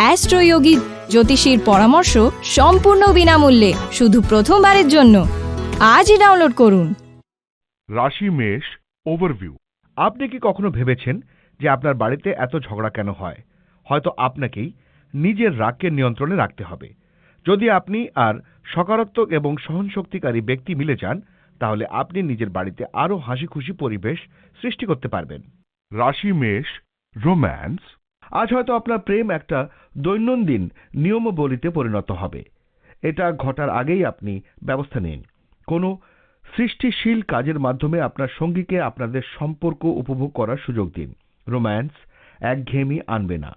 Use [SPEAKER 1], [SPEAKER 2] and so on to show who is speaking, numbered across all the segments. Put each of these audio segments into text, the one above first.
[SPEAKER 1] অ্যাস্ট্রোয়োগী জ্যোতিষীর পরামর্শ সম্পূর্ণ বিনামূল্যে, শুধু প্রথমবারের জন্য। আজই ডাউনলোড করুন।
[SPEAKER 2] রাশি মেষ ওভারভিউ আপনি কি কখনো ভেবেছেন যে আপনার বাড়িতে এত ঝগড়া কেন হয়? হয়তো আপনাকেই নিজের রাগকে নিয়ন্ত্রণে রাখতে হবে। যদি আপনি আর সকারাত্মক এবং সহনশক্তিকারী ব্যক্তি মিলে যান, তাহলে আপনি নিজের বাড়িতে আরও হাসি খুশি পরিবেশ সৃষ্টি করতে পারবেন। রাশি মেষ রোম্যান্স আজ হয়তো আপনার প্রেম একটা দৈনন্দিন নিয়মাবলীতে পরিণত হবে। এটা ঘটার আগেই আপনি ব্যবস্থা নিন। কোনো সৃষ্টিশীল কাজের মাধ্যমে আপনার সঙ্গীকে আপনাদের সম্পর্ক উপভোগ করার সুযোগ দিন। রোম্যান্স একঘেয়েমি আনবে না,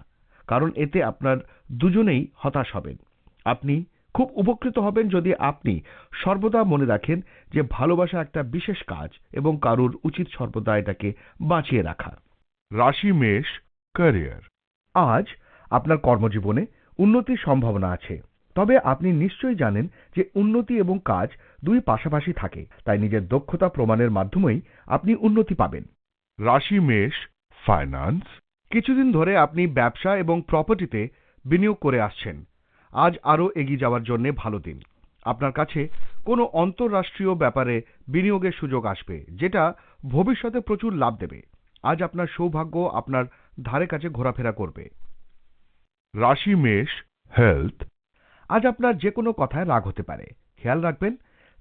[SPEAKER 2] কারণ এতে আপনার দুজনেই হতাশ হবেন। আপনি খুব উপকৃত হবেন যদি আপনি সর্বদা মনে রাখেন যে ভালোবাসা একটা বিশেষ কাজ এবং কারুর উচিত সর্বদা এটাকে বাঁচিয়ে রাখা। রাশি মেষ ক্যারিয়ার। আজ আপনার কর্মজীবনে উন্নতির সম্ভাবনা আছে। তবে আপনি নিশ্চয়ই জানেন যে উন্নতি এবং কাজ দুই পাশাপাশি থাকে, তাই নিজের দক্ষতা প্রমাণের মাধ্যমেই আপনি উন্নতি পাবেন। রাশি, মেষ ফাইন্যান্স কিছুদিন ধরে আপনি ব্যবসা এবং প্রপার্টিতে বিনিয়োগ করে আসছেন। আজ আরও এগিয়ে যাওয়ার জন্য ভালো দিন। আপনার কাছে কোনো অন্তর্রাষ্ট্রীয় ব্যাপারে বিনিয়োগের সুযোগ আসবে, যেটা ভবিষ্যতে প্রচুর লাভ দেবে। আজ আপনার সৌভাগ্য, আপনার ধারে কাছে ঘোরাফেরা করবে। রাশি, মেষ, হেলথ, আজ আপনার যে কোনো কথায় রাগ হতে পারে। খেয়াল রাখবেন,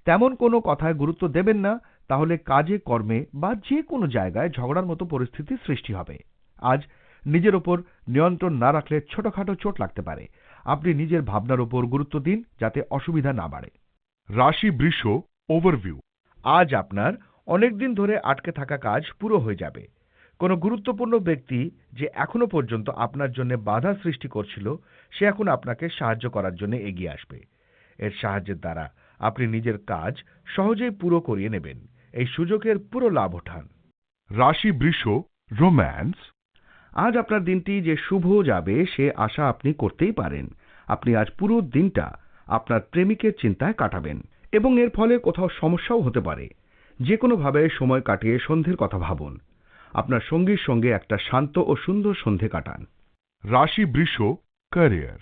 [SPEAKER 2] তেমন কোনো কথায় গুরুত্ব দেবেন না, তাহলে কাজে, কর্মে বা যে কোনো জায়গায় ঝগড়ার মতো পরিস্থিতি সৃষ্টি হবে। আজ নিজের ওপর নিয়ন্ত্রণ না রাখলে ছোটখাটো চোট লাগতে পারে। আপনি নিজের ভাবনার উপর গুরুত্ব দিন যাতে অসুবিধা না বাড়ে। রাশি, বৃষ, ওভারভিউ, আজ আপনার অনেকদিন ধরে আটকে থাকা কাজ পুরো হয়ে যাবে। কোনো গুরুত্বপূর্ণ ব্যক্তি যে এখনও পর্যন্ত আপনার জন্য বাধা সৃষ্টি করছিল সে এখন আপনাকে সাহায্য করার জন্য এগিয়ে আসবে। এর সাহায্যের দ্বারা আপনি নিজের কাজ সহজেই পুরো করিয়ে নেবেন। এই সুযোগের পুরো লাভ ওঠান। রাশি বৃষ রোম্যান্স। আজ আপনার দিনটি যে শুভ যাবে সে আশা আপনি করতেই পারেন। আপনি আজ পুরো দিনটা আপনার প্রেমিকের চিন্তায় কাটাবেন এবং এর ফলে কোথাও সমস্যাও হতে পারে। যে কোনোভাবে সময় কাটিয়ে সন্ধ্যের কথা ভাবুন। আপনার সঙ্গীর সঙ্গে একটা শান্ত ও সুন্দর সন্ধে কাটান। রাশি বৃষ ক্যারিয়ার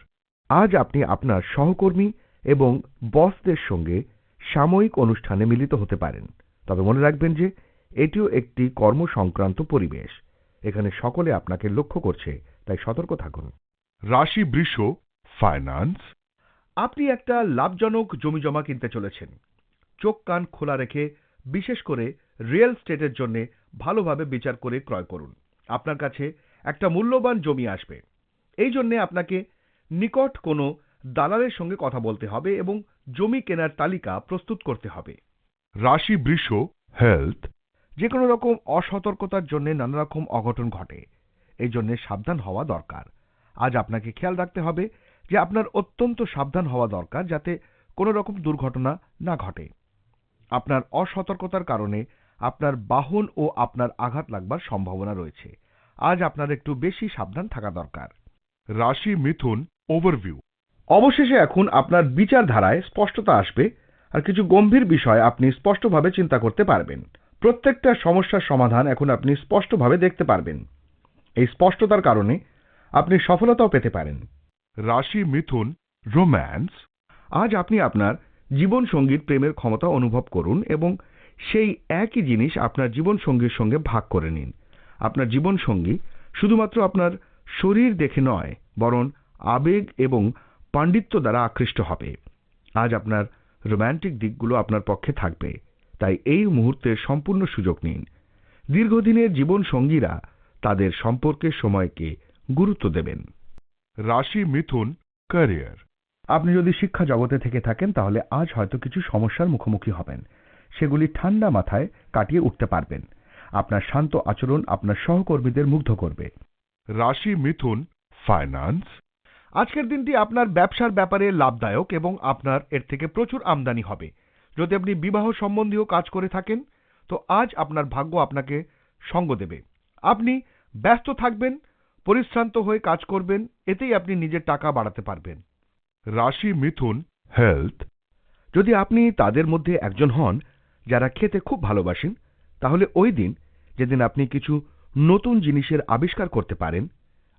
[SPEAKER 2] আজ আপনি আপনার সহকর্মী এবং বসদের সঙ্গে সাময়িক অনুষ্ঠানে মিলিত হতে পারেন। তবে মনে রাখবেন যে এটিও একটি কর্ম সংক্রান্ত পরিবেশ। এখানে সকলে আপনাকে লক্ষ্য করছে তাই সতর্ক থাকুন। রাশি বৃষ ফাইন্যান্স আপনি একটা লাভজনক জমি জমা কিনতে চলেছেন। চোখ কান খোলা রেখে বিশেষ করে রিয়েল স্টেটের জন্য ভালোভাবে বিচার করে ক্রয় করুন। আপনার কাছে একটা মূল্যবান জমি আসবে। এই জন্যে আপনাকে নিকট কোনো দালালের সঙ্গে কথা বলতে হবে এবং জমি কেনার তালিকা প্রস্তুত করতে হবে। রাশি বৃষ হেলথ যে কোনো রকম অসতর্কতার জন্য নানা রকম অঘটন ঘটে। এই জন্য সাবধান হওয়া দরকার। আজ আপনাকে খেয়াল রাখতে হবে যে আপনার অত্যন্ত সাবধান হওয়া দরকার যাতে কোনো রকম দুর্ঘটনা না ঘটে। আপনার অসতর্কতার কারণে আপনার বাহন ও আপনার আঘাত লাগবার সম্ভাবনা রয়েছে। আজ আপনার একটু বেশি সাবধান থাকা দরকার। রাশি মিথুন ওভারভিউ অবশেষে এখন আপনার বিচারধারায় স্পষ্টতা আসবে আর কিছু গম্ভীর বিষয় আপনি স্পষ্টভাবে চিন্তা করতে পারবেন। প্রত্যেকটা সমস্যার সমাধান এখন আপনি স্পষ্টভাবে দেখতে পারবেন। এই স্পষ্টতার কারণে আপনি সফলতাও পেতে পারেন। রাশি মিথুন রোম্যান্স আজ আপনি আপনার জীবন সঙ্গীর প্রেমের ক্ষমতা অনুভব করুন এবং সেই একই জিনিস আপনার জীবন সঙ্গীর সঙ্গে ভাগ করে নিন। আপনার জীবন সঙ্গী শুধুমাত্র আপনার শরীর দেখে নয় বরং আবেগ এবং পাণ্ডিত্য দ্বারা আকৃষ্ট হবে। আজ আপনার রোম্যান্টিক দিকগুলো আপনার পক্ষে থাকবে। তাই এই মুহূর্তের সম্পূর্ণ সুযোগ নিন। দীর্ঘদিনের জীবন সঙ্গীরা তাদের সম্পর্কের সময়কে গুরুত্ব দেবেন। রাশি মিথুন ক্যারিয়ার আপনি যদি শিক্ষা জগতে থেকে থাকেন তাহলে আজ হয়তো কিছু সমস্যার মুখোমুখি হবেন। সেগুলি ঠান্ডা মাথায় কাটিয়ে উঠতে পারবেন। আপনার শান্ত আচরণ আপনার সহকর্মীদের মুগ্ধ করবে। রাশি মিথুন ফাইন্যান্স। আজকের দিনটি আপনার ব্যবসার ব্যাপারে লাভদায়ক এবং আপনার এর থেকে প্রচুর আমদানি হবে। যদি আপনি বিবাহ সম্বন্ধীয় কাজ করে থাকেন, তো আজ আপনার ভাগ্য আপনাকে সঙ্গ দেবে। আপনি ব্যস্ত থাকবেন, পরিশ্রান্ত হয়ে কাজ করবেন, এতেই আপনি নিজের টাকা বাড়াতে পারবেন। রাশি মিথুন হেলথ। যদি আপনি তাদের মধ্যে একজন হন যারা খেতে খুব ভালোবাসেন, তাহলে ওই দিন যেদিন আপনি কিছু নতুন জিনিসের আবিষ্কার করতে পারেন,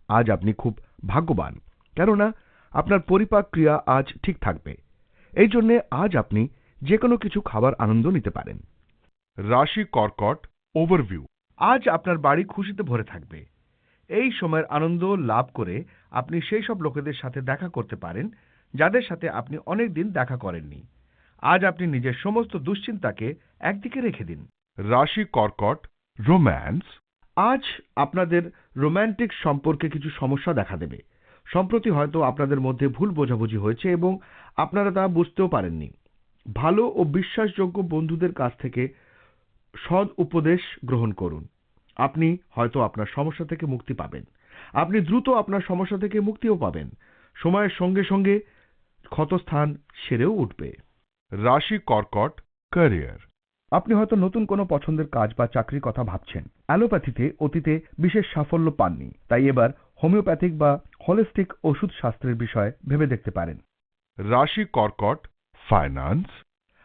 [SPEAKER 2] আজ আপনি খুব ভাগ্যবান। কেননা আপনার পরিপাক ক্রিয়া আজ ঠিক থাকবে। এই জন্যে আজ আপনি যে কোনো কিছু খাবার আনন্দ নিতে পারেন। রাশি কর্কট ওভারভিউ। আজ আপনার বাড়ি খুশিতে ভরে থাকবে। এই সময়ের আনন্দ লাভ করে আপনি সেই সব লোকেদের সাথে দেখা করতে পারেন, যাদের সাথে আপনি অনেক দিন দেখা করেননি। আজ আপনি নিজের সমস্ত দুশ্চিন্তাকে একদিকে রেখে দিন। রাশি কর্কট, রোম্যান্স, আজ আপনাদের রোম্যান্টিক সম্পর্কে কিছু সমস্যা দেখা দেবে। সম্প্রতি হয়তো আপনাদের মধ্যে ভুল বোঝাবুঝি হয়েছে এবং আপনারা তা বুঝতেও পারেননি। ভালো ও বিশ্বাসযোগ্য বন্ধুদের কাছ থেকে সৎ উপদেশ গ্রহণ করুন। আপনি হয়তো আপনার সমস্যা থেকে মুক্তি পাবেন। আপনি দ্রুত আপনার সমস্যা থেকে মুক্তিও পাবেন। সময়ের সঙ্গে সঙ্গে ক্ষতস্থান সেরেও উঠবে। রাশি কর্কট ক্যারিয়ার আপনি হয়তো নতুন কোনো পছন্দের কাজ বা চাকরির কথা ভাবছেন। অ্যালোপ্যাথিতে অতীতে বিশেষ সাফল্য পাননি। তাই এবার হোমিওপ্যাথিক বা হলিস্টিক ওষুধ শাস্ত্রের বিষয়ে ভেবে দেখতে পারেন। রাশি কর্কট ফাইন্যান্স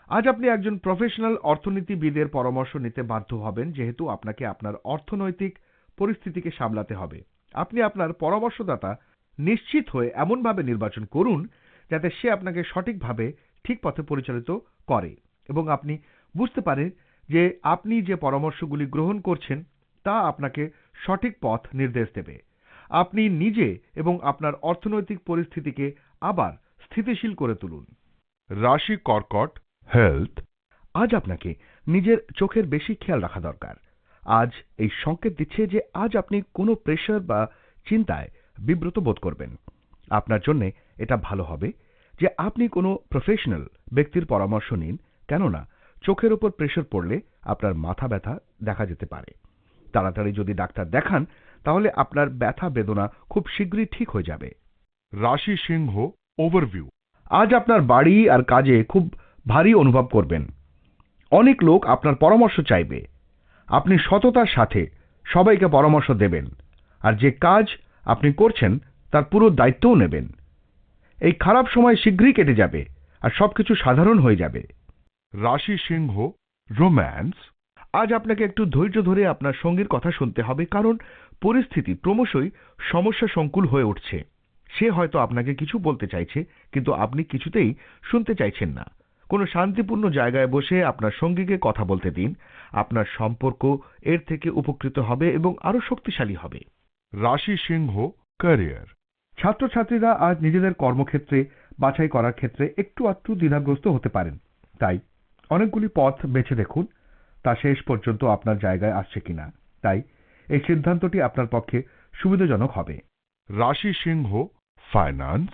[SPEAKER 2] আজ আপনি একজন প্রফেশনাল অর্থনীতিবিদের পরামর্শ নিতে বাধ্য হবেন, যেহেতু আপনাকে আপনার অর্থনৈতিক পরিস্থিতিকে সামলাতে হবে। আপনি আপনার পরামর্শদাতা নিশ্চিত হয়ে এমনভাবে নির্বাচন করুন, যাতে সে আপনাকে সঠিকভাবে ঠিক পথে পরিচালিত করে এবং আপনি বুঝতে পারেন যে আপনি যে পরামর্শগুলি গ্রহণ করছেন তা আপনাকে সঠিক পথ নির্দেশ দেবে। আপনি নিজে এবং আপনার অর্থনৈতিক পরিস্থিতিকে আবার স্থিতিশীল করে তুলুন। রাশি কর্কট হেলথ আজ আপনাকে নিজের চোখের বেশি খেয়াল রাখা দরকার। আজ এই সংকেত দিচ্ছে যে আজ আপনি কোনো প্রেশার বা চিন্তায় বিব্রত বোধ করবেন। আপনার জন্য এটা ভালো হবে। যে আপনি কোনো প্রফেশনাল ব্যক্তির পরামর্শ নিন কেননা চোখের ওপর প্রেশার পড়লে আপনার মাথা ব্যথা দেখা যেতে পারে। তাড়াতাড়ি যদি ডাক্তার দেখান তাহলে আপনার ব্যথা বেদনা খুব শীঘ্রই ঠিক হয়ে যাবে। রাশি সিংহ ওভারভিউ আজ আপনার বাড়ি আর কাজে খুব ভারী অনুভব করবেন। অনেক লোক আপনার পরামর্শ চাইবে। আপনি সততার সাথে সবাইকে পরামর্শ দেবেন। আর যে কাজ আপনি করছেন তার পুরো দায়িত্বও নেবেন। এই খারাপ সময় শীঘ্রই কেটে যাবে আর সবকিছু সাধারণ হয়ে যাবে। রাশি সিংহ রোম্যান্স আজ আপনাকে একটু ধৈর্য ধরে আপনার সঙ্গীর কথা শুনতে হবে কারণ পরিস্থিতি ক্রমশই সমস্যা সংকুল হয়ে উঠছে। সে হয়তো আপনাকে কিছু বলতে চাইছে কিন্তু আপনি কিছুতেই শুনতে চাইছেন না। কোনো শান্তিপূর্ণ জায়গায় বসে আপনার সঙ্গীকে কথা বলতে দিন আপনার সম্পর্ক এর থেকে উপকৃত হবে এবং আরও শক্তিশালী হবে। রাশি সিংহ ক্যারিয়ার। ছাত্রছাত্রীরা আজ নিজেদের কর্মক্ষেত্রে বাছাই করার ক্ষেত্রে একটু আধটু দ্বিধাগ্রস্ত হতে পারেন। তাই অনেকগুলি পথ বেছে দেখুন, তা শেষ পর্যন্ত আপনার জায়গায় আসছে কিনা। তাই এই সিদ্ধান্তটি আপনার পক্ষে সুবিধাজনক হবে। রাশি সিংহ, ফাইন্যান্স?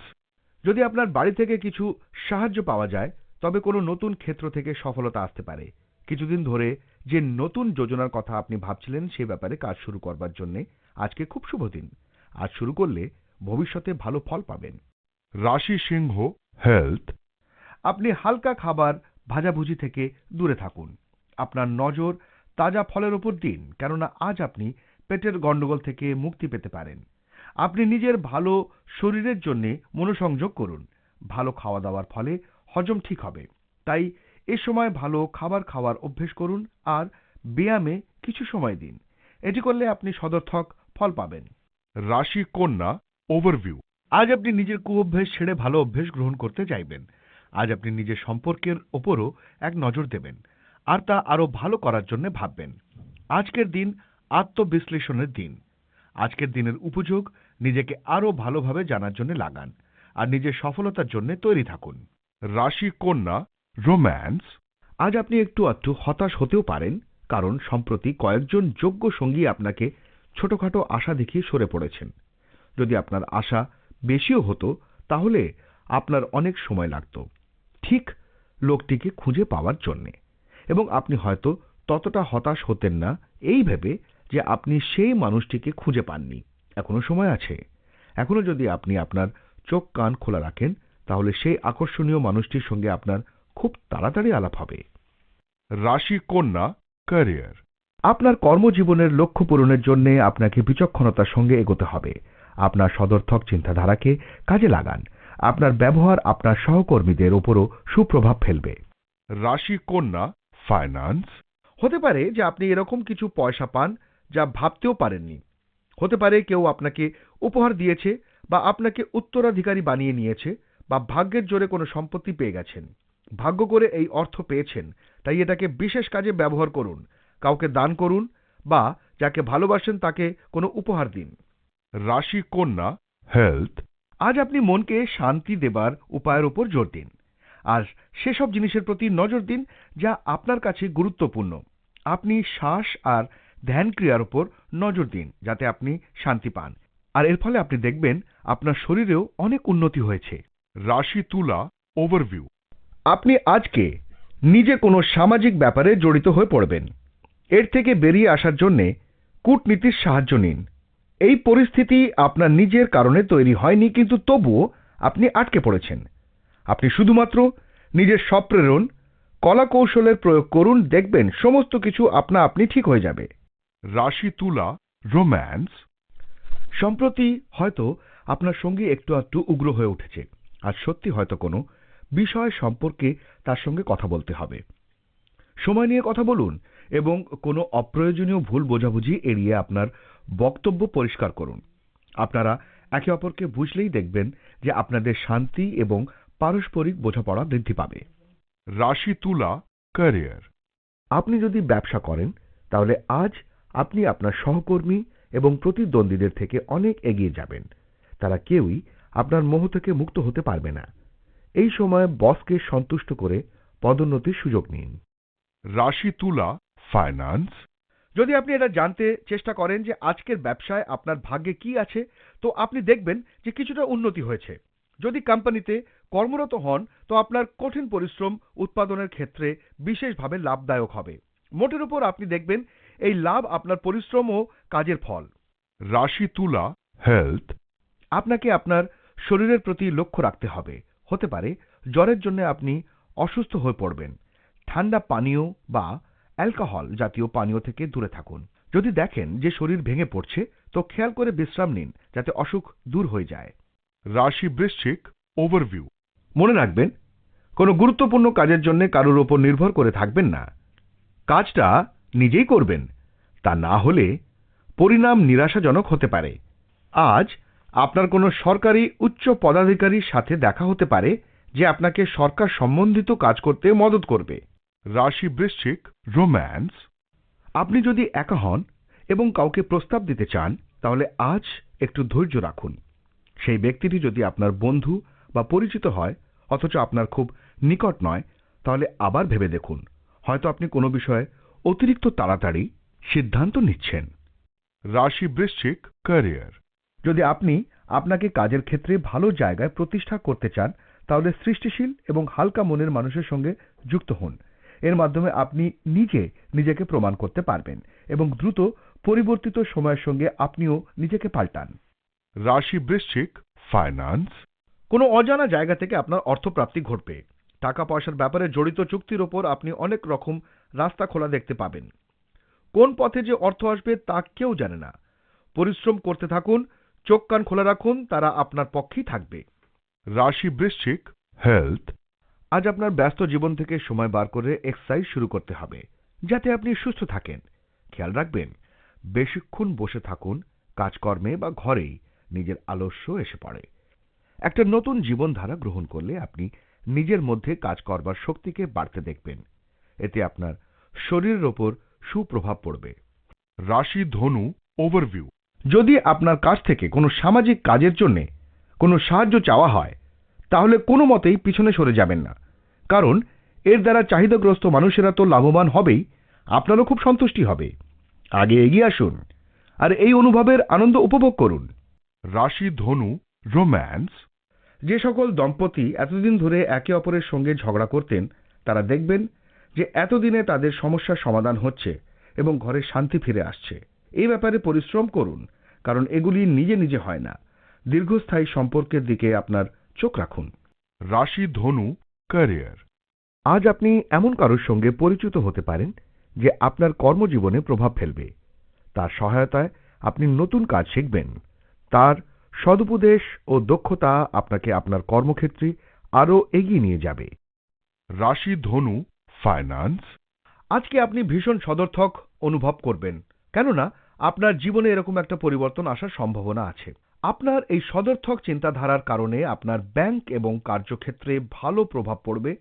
[SPEAKER 2] যদি আপনার বাড়ি থেকে কিছু সাহায্য পাওয়া যায়, তবে কোনো নতুন ক্ষেত্র থেকে সফলতা আসতে পারে। কিছুদিন ধরে যে নতুন যোজনার কথা আপনি ভাবছিলেন, সে ব্যাপারে কাজ শুরু করবার জন্য আজকে খুব শুভ দিন। আজ শুরু করলে ভবিষ্যতে ভালো ফল পাবেন। রাশি সিংহ হেলথ আপনি হালকা খাবার, ভাজাভুজি থেকে দূরে থাকুন। আপনার নজর তাজা ফলের উপর দিন, কেননা আজ আপনি পেটের গণ্ডগোল থেকে মুক্তি পেতে পারেন। আপনি নিজের ভালো শরীরের জন্যে মনোসংযোগ করুন। ভালো খাওয়া দাওয়ার ফলে হজম ঠিক হবে। তাই এ সময় ভালো খাবার খাওয়ার অভ্যেস করুন আর ব্যায়ামে কিছু সময় দিন। এটি করলে আপনি সদর্থক ফল পাবেন। রাশি কন্যা ওভারভিউ আজ আপনি নিজের কুঅভ্যেস ছেড়ে ভালো অভ্যেস গ্রহণ করতে চাইবেন। আজ আপনি নিজের সম্পর্কের ওপরও এক নজর দেবেন, আর তা আরও ভালো করার জন্য ভাববেন। আজকের দিন আত্মবিশ্লেষণের দিন। আজকের দিনের উপযোগ নিজেকে আরও ভালোভাবে জানার জন্য লাগান, আর নিজের সফলতার জন্য তৈরি থাকুন। রাশি, কন্যা, রোম্যান্স, আজ আপনি একটু আধটু হতাশ হতেও পারেন, কারণ সম্প্রতি কয়েকজন যোগ্য সঙ্গী আপনাকে ছোটখাটো আশা দেখিয়ে সরে পড়েছেন। যদি আপনার আশা বেশিও হতো তাহলে আপনার অনেক সময় লাগত। ঠিক লোকটিকে খুঁজে পাওয়ার জন্যে। এবং আপনি হয়তো ততটা হতাশ হতেন না এই ভেবে যে আপনি সেই মানুষটিকে খুঁজে পাননি। এখনও সময় আছে। এখনও যদি আপনি আপনার চোখ কান খোলা রাখেন তাহলে সেই আকর্ষণীয় মানুষটির সঙ্গে আপনার খুব তাড়াতাড়ি আলাপ হবে। রাশি কন্যা ক্যারিয়ার। আপনার কর্মজীবনের লক্ষ্য পূরণের জন্য আপনাকে বিচক্ষণতার সঙ্গে এগোতে হবে। আপনার সদর্থক চিন্তাধারাকে কাজে লাগান। আপনার ব্যবহার আপনার সহকর্মীদের ওপরও সুপ্রভাব ফেলবে। রাশি কন্যা ফাইন্যান্স হতে পারে যে আপনি এরকম কিছু পয়সা পান যা ভাবতেও পারেননি। হতে পারে কেউ আপনাকে উপহার দিয়েছে বা আপনাকে উত্তরাধিকারী বানিয়ে নিয়েছে বা ভাগ্যের জোরে কোনো সম্পত্তি পেয়ে গেছেন। ভাগ্য করে এই অর্থ পেয়েছেন, তাই এটাকে বিশেষ কাজে ব্যবহার করুন, কাউকে দান করুন বা যাকে ভালোবাসেন তাকে কোনো উপহার দিন। রাশি, কন্যা হেলথ আজ আপনি মনকে শান্তি দেবার উপায়ের উপর জোর দিন। আর সেসব জিনিসের প্রতি নজর দিন যা আপনার কাছে গুরুত্বপূর্ণ। আপনি শ্বাস আর ধ্যান ক্রিয়ার উপর নজর দিন, যাতে আপনি শান্তি পান। আর এর ফলে আপনি দেখবেন আপনার শরীরেও অনেক উন্নতি হয়েছে। রাশি, তুলা ওভারভিউ আপনি আজকে নিজে কোনো সামাজিক ব্যাপারে জড়িত হয়ে পড়বেন। এর থেকে বেরিয়ে আসার জন্যে কূটনীতির সাহায্য নিন। এই পরিস্থিতি আপনার নিজের কারণে তৈরি হয়নি কিন্তু তবুও আপনি আটকে পড়েছেন। আপনি শুধুমাত্র নিজের স্বপ্রেরণ কলা কৌশলের প্রয়োগ করুন দেখবেন সমস্ত কিছু আপনা আপনি ঠিক হয়ে যাবে। রাশি তুলা রোম্যান্স। সম্প্রতি হয়তো আপনার সঙ্গী একটু আধটু উগ্র হয়ে উঠেছে আর সত্যি হয়তো কোনো বিষয় সম্পর্কে তার সঙ্গে কথা বলতে হবে। সময় নিয়ে কথা বলুন এবং কোনো অপ্রয়োজনীয় ভুল বোঝাবুঝি এড়িয়ে আপনার বক্তব্য পরিষ্কার করুন। আপনারা একে অপরকে বুঝলেই দেখবেন যে আপনাদের শান্তি এবং পারস্পরিক বোঝাপড়া বৃদ্ধি পাবে। রাশি তুলা ক্যারিয়ার। আপনি যদি ব্যবসা করেন তাহলে আজ আপনি আপনার সহকর্মী এবং প্রতিদ্বন্দ্বীদের থেকে অনেক এগিয়ে যাবেন। তারা কেউই আপনার মোহ থেকে মুক্ত হতে পারবে না। এই সময় বসকে সন্তুষ্ট করে পদোন্নতির সুযোগ নিন। রাশি তুলা ফাইন্যান্স। যদি আপনি এটা জানতে চেষ্টা করেন যে আজকের ব্যবসায় আপনার ভাগ্যে কি আছে তো আপনি দেখবেন যে কিছুটা উন্নতি হয়েছে। যদি কোম্পানিতে কর্মরত হন তো আপনার কঠিন পরিশ্রম উৎপাদনের ক্ষেত্রে বিশেষভাবে লাভদায়ক হবে। মোটের উপর আপনি দেখবেন এই লাভ আপনার পরিশ্রম ও কাজের ফল। রাশি তুলা হেলথ আপনাকে আপনার শরীরের প্রতি লক্ষ্য রাখতে হবে। হতে পারে জ্বরের জন্য আপনি অসুস্থ হয়ে পড়বেন। ঠান্ডা পানীয় বা অ্যালকোহল জাতীয় পানীয় থেকে দূরে থাকুন। যদি দেখেন যে শরীর ভেঙে পড়ছে তো খেয়াল করে বিশ্রাম নিন যাতে অসুখ দূর হয়ে যায়। রাশি বৃশ্চিক ওভারভিউ মনে রাখবেন কোনো গুরুত্বপূর্ণ কাজের জন্য কারোর ওপর নির্ভর করে থাকবেন না। কাজটা নিজেই করবেন তা না হলে পরিণাম নিরাশাজনক হতে পারে। আজ আপনার কোনো সরকারি উচ্চ পদাধিকারীর সাথে দেখা হতে পারে যে আপনাকে সরকার সম্বন্ধিত কাজ করতে মদত করবে। রাশি বৃশ্চিক রোম্যান্স। আপনি যদি একা হন এবং কাউকে প্রস্তাব দিতে চান, তাহলে আজ একটু ধৈর্য রাখুন। সেই ব্যক্তিটি যদি আপনার বন্ধু বা পরিচিত হয়, অথচ আপনার খুব নিকট নয়, তাহলে আবার ভেবে দেখুন। হয়তো আপনি কোনো বিষয়ে অতিরিক্ত তাড়াতাড়ি সিদ্ধান্ত নিচ্ছেন। রাশি বৃশ্চিক ক্যারিয়ার। যদি আপনি আপনাকে কাজের ক্ষেত্রে ভালো জায়গায় প্রতিষ্ঠা করতে চান, তাহলে সৃষ্টিশীল এবং হালকা মনের মানুষের সঙ্গে যুক্ত হন। এর মাধ্যমে আপনি নিজে নিজেকে প্রমাণ করতে পারবেন এবং দ্রুত পরিবর্তিত সময়ের সঙ্গে আপনিও নিজেকে পাল্টান। রাশি বৃশ্চিক ফাইন্যান্স কোনো অজানা জায়গা থেকে আপনার অর্থপ্রাপ্তি ঘটবে। টাকা পয়সার ব্যাপারে জড়িত চুক্তির ওপর আপনি অনেক রকম রাস্তা খোলা দেখতে পাবেন। কোন পথে যে অর্থ আসবে তা কেউ জানে না। পরিশ্রম করতে থাকুন চোখ কান খোলা রাখুন তারা আপনার পক্ষেই থাকবে। রাশি বৃশ্চিক হেলথ আজ আপনার ব্যস্ত জীবন থেকে সময় বার করে এক্সারসাইজ শুরু করতে হবে যাতে আপনি সুস্থ থাকেন। খেয়াল রাখবেন বেশিক্ষণ বসে থাকুন কাজকর্মে বা ঘরেই নিজের আলস্য এসে পড়ে। একটা নতুন জীবনধারা গ্রহণ করলে আপনি নিজের মধ্যে কাজ করবার শক্তিকে বাড়তে দেখবেন। এতে আপনার শরীরের ওপর সুপ্রভাব পড়বে। রাশি ধনু ওভারভিউ যদি আপনার কাছ থেকে কোনো সামাজিক কাজের জন্য কোনো সাহায্য চাওয়া হয় তাহলে কোনো মতেই পিছনে সরে যাবেন না। কারণ, এর দ্বারা চাহিদাগ্রস্ত মানুষেরা তো লাভবান হবেই, আপনারও খুব সন্তুষ্টি হবে। আগে এগিয়ে আসুন আর এই অনুভবের আনন্দ উপভোগ করুন। রাশি, ধনু, রোম্যান্স। যে সকল দম্পতি এতদিন ধরে একে অপরের সঙ্গে ঝগড়া করতেন, তারা দেখবেন যে এতদিনে তাদের সমস্যার সমাধান হচ্ছে এবং ঘরে শান্তি ফিরে আসছে। এই ব্যাপারে পরিশ্রম করুন, কারণ এগুলি নিজে নিজে হয় না। দীর্ঘস্থায়ী সম্পর্কের দিকে আপনার চোখ রাখুন। রাশি, ধনু ক্যারিয়ার আজ আপনি এমন কারোর সঙ্গে পরিচিত হতে পারেন যে আপনার কর্মজীবনে প্রভাব ফেলবে। তার সহায়তায় আপনি নতুন কাজ শিখবেন। তার সদুপদেশ ও দক্ষতা আপনাকে আপনার কর্মক্ষেত্রে আরও এগিয়ে নিয়ে যাবে। রাশি ধনু ফাইন্যান্স আজকে আপনি ভীষণ সদর্থক অনুভব করবেন। কেননা, আপনার জীবনে এরকম একটা পরিবর্তন আসার সম্ভাবনা আছে। আপনার এই সদর্থক চিন্তাধারার কারণে আপনার ব্যাংক এবং কার্যক্ষেত্রে ভালো প্রভাব পড়বে।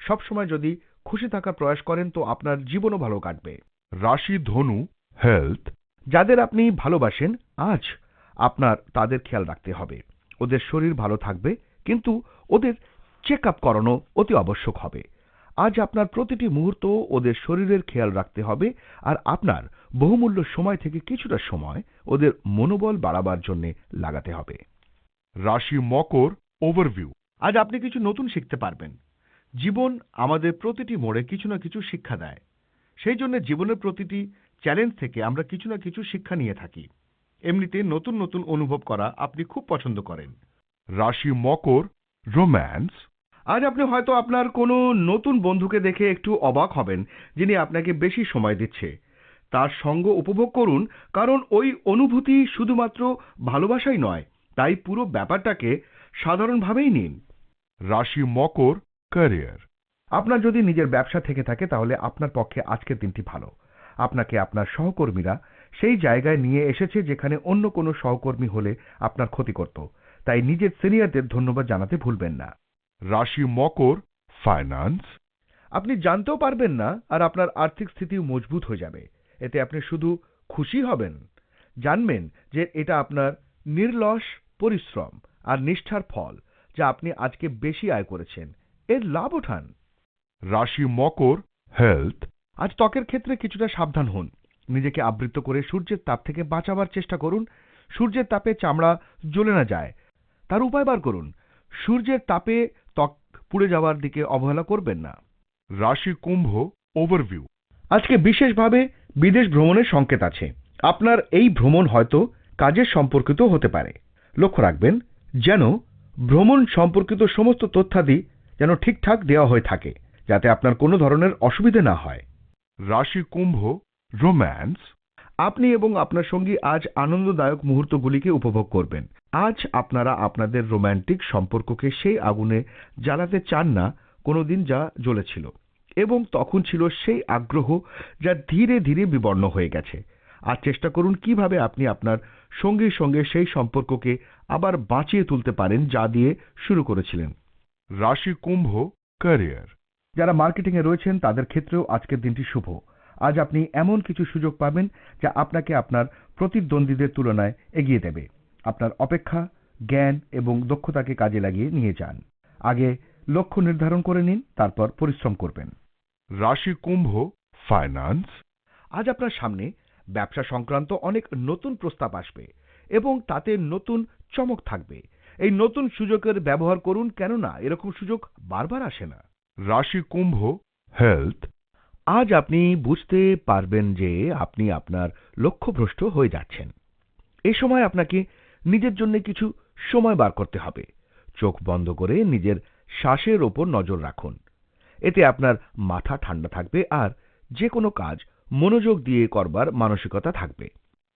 [SPEAKER 2] সবসময় যদি খুশি থাকার প্রয়াস করেন, তো আপনার জীবনও ভালো কাটবে। রাশি ধনু, হেলথ, যাদের আপনি ভালোবাসেন, আজ আপনার তাদের খেয়াল রাখতে হবে। ওদের শরীর ভালো থাকবে, কিন্তু ওদের চেক আপ করানো অতি আবশ্যক হবে। আজ আপনার প্রতিটি মুহূর্ত ওদের শরীরের খেয়াল রাখতে হবে আর আপনার বহুমূল্য সময় থেকে কিছুটা সময় ওদের মনোবল বাড়াবার জন্য লাগাতে হবে। রাশি মকর ওভারভিউ আজ আপনি কিছু নতুন শিখতে পারবেন। জীবন আমাদের প্রতিটি মোড়ে কিছু না কিছু শিক্ষা দেয়। সেই জন্য জীবনের প্রতিটি চ্যালেঞ্জ থেকে আমরা কিছু না কিছু শিক্ষা নিয়ে থাকি। এমনিতে নতুন নতুন অনুভব করা আপনি খুব পছন্দ করেন। রাশি মকর রোম্যান্স আজ আপনি হয়তো আপনার কোনো নতুন বন্ধুকে দেখে একটু অবাক হবেন যিনি আপনাকে বেশি সময় দিচ্ছে। তার সঙ্গ উপভোগ করুন কারণ ওই অনুভূতি শুধুমাত্র ভালোবাসাই নয় তাই পুরো ব্যাপারটাকে সাধারণভাবেই নিন। রাশি মকর ক্যারিয়ার। আপনার যদি নিজের ব্যবসা থেকে থাকে তাহলে আপনার পক্ষে আজকের দিনটি ভালো। আপনাকে আপনার সহকর্মীরা সেই জায়গায় নিয়ে এসেছে যেখানে অন্য কোনো সহকর্মী হলে আপনার ক্ষতি করত। তাই নিজের সিনিয়রদের ধন্যবাদ জানাতে ভুলবেন না। রাশি মকর ফাইন্যান্স আপনি জানতেও পারবেন না আর আপনার আর্থিক স্থিতিও মজবুত হয়ে যাবে। এতে আপনি শুধু খুশি হবেন। জানবেন যে এটা আপনার নির্লস পরিশ্রম আর নিষ্ঠার ফল যা আপনি আজকে বেশি আয় করেছেন। এর লাভ ওঠান রাশি মকর হেলথ আজ ত্বকের ক্ষেত্রে কিছুটা সাবধান হন। নিজেকে আবৃত করে সূর্যের তাপ থেকে বাঁচাবার চেষ্টা করুন। সূর্যের তাপে চামড়া জ্বলে না যায়। তার উপায় বার করুন। সূর্যের তাপে পুড়ে যাওয়ার দিকে অবহেলা করবেন না। রাশি কুম্ভ ওভারভিউ আজকে বিশেষভাবে বিদেশ ভ্রমণের সংকেত আছে। আপনার এই ভ্রমণ হয়তো কাজের সম্পর্কিত হতে পারে। লক্ষ্য রাখবেন, যেন ভ্রমণ সম্পর্কিত সমস্ত তথ্যাদি যেন ঠিকঠাক দেওয়া হয়ে থাকে, যাতে আপনার কোনো ধরনের অসুবিধে না হয়। রাশি কুম্ভ রোম্যান্স আপনি এবং আপনার সঙ্গী আজ আনন্দদায়ক মুহূর্তগুলিকে উপভোগ করবেন। আজ আপনারা আপনাদের রোম্যান্টিক সম্পর্ককে সেই আগুনে জ্বালাতে চান না কোনোদিন যা জ্বলেছিল এবং তখন ছিল সেই আগ্রহ যা ধীরে ধীরে বিবর্ণ হয়ে গেছে। আর চেষ্টা করুন কীভাবে আপনি আপনার সঙ্গীর সঙ্গে সেই সম্পর্ককে আবার বাঁচিয়ে তুলতে পারেন যা দিয়ে শুরু করেছিলেন। রাশি কুম্ভ ক্যারিয়ার। যারা মার্কেটিংয়ে রয়েছেন তাদের ক্ষেত্রেও আজকের দিনটি শুভ। আজ আপনি এমন কিছু সুযোগ পাবেন যা আপনাকে আপনার প্রতিদ্বন্দ্বীদের তুলনায় এগিয়ে দেবে। আপনার অপেক্ষা জ্ঞান এবং দক্ষতাকে কাজে লাগিয়ে নিয়ে যান। আগে লক্ষ্য নির্ধারণ করে নিন তারপর পরিশ্রম করবেন। রাশি কুম্ভ ফাইন্যান্স আজ আপনার সামনে ব্যবসা সংক্রান্ত অনেক নতুন প্রস্তাব আসবে এবং তাতে নতুন চমক থাকবে। এই নতুন সুযোগের ব্যবহার করুন কেননা এরকম সুযোগ বারবার আসে না। রাশি কুম্ভ হেলথ আজ আপনি বুঝতে পারবেন যে আপনি আপনার লক্ষ্যভ্রষ্ট হয়ে যাচ্ছেন। এই সময় আপনাকে নিজের জন্য কিছু সময় বার করতে হবে। চোখ বন্ধ করে নিজের শ্বাসের ওপর নজর রাখুন। এতে আপনার মাথা ঠান্ডা থাকবে আর যে কোনো কাজ মনোযোগ দিয়ে করবার মানসিকতা থাকবে।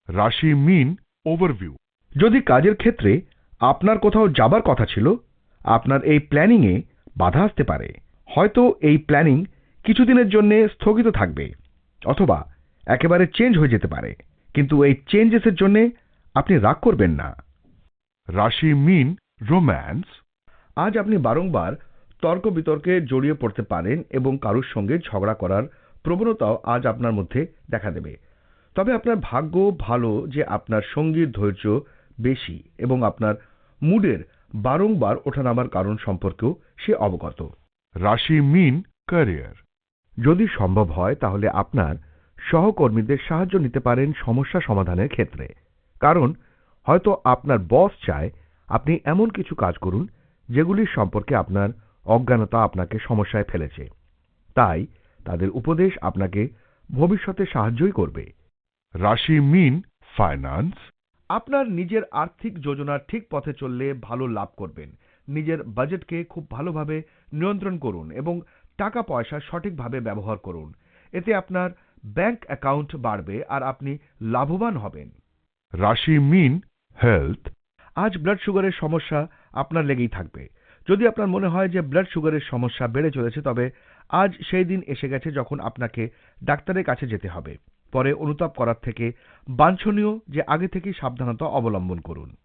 [SPEAKER 2] রাশি মিন ওভারভিউ। যদি কাজের ক্ষেত্রে আপনার কোথাও যাবার কথা ছিল আপনার এই প্ল্যানিংয়ে বাধা আসতে পারে। হয়তো এই প্ল্যানিং কিছুদিনের জন্য স্থগিত থাকবে অথবা একেবারে চেঞ্জ হয়ে যেতে পারে। কিন্তু এই চেঞ্জেসের জন্য আপনি রাগ করবেন না। রাশি মিন রোম্যান্স আজ আপনি বারংবার তর্ক বিতর্কে জড়িয়ে পড়তে পারেন এবং কারুর সঙ্গে ঝগড়া করার প্রবণতাও আজ আপনার মধ্যে দেখা দেবে। তবে আপনার ভাগ্য ভালো যে আপনার সঙ্গীর ধৈর্য বেশি এবং আপনার মুডের বারংবার ওঠানামার কারণ সম্পর্কেও সে অবগত। রাশি মিন ক্যারিয়ার যদি সম্ভব হয় তাহলে আপনার সহকর্মীদের সাহায্য নিতে পারেন সমস্যা সমাধানের ক্ষেত্রে। কারণ হয়তো আপনার বস চায় আপনি এমন কিছু কাজ করুন যেগুলির সম্পর্কে আপনার অজ্ঞানতা আপনাকে সমস্যায় ফেলেছে। তাই তাদের উপদেশ আপনাকে ভবিষ্যতে সাহায্যই করবে। রাশি মিন ফাইন্যান্স আপনার নিজের আর্থিক যোজনা ঠিক পথে চললে ভালো লাভ করবেন। নিজের বাজেটকে খুব ভালোভাবে নিয়ন্ত্রণ করুন এবং টাকা পয়সা সঠিকভাবে ব্যবহার করুন। এতে আপনার ব্যাংক অ্যাকাউন্ট বাড়বে আর আপনি লাভবান হবেন। রাশি মিন হেলথ। আজ ব্লাড সুগারের সমস্যা আপনার লেগেই থাকবে। যদি আপনার মনে হয় যে ব্লাড সুগারের সমস্যা বেড়ে চলেছে তবে আজ সেই দিন এসে গেছে যখন আপনাকে ডাক্তারের কাছে যেতে হবে। পরে অনুতাপ করার থেকে বাঞ্ছনীয় যে আগে থেকেই সাবধানতা অবলম্বন করুন।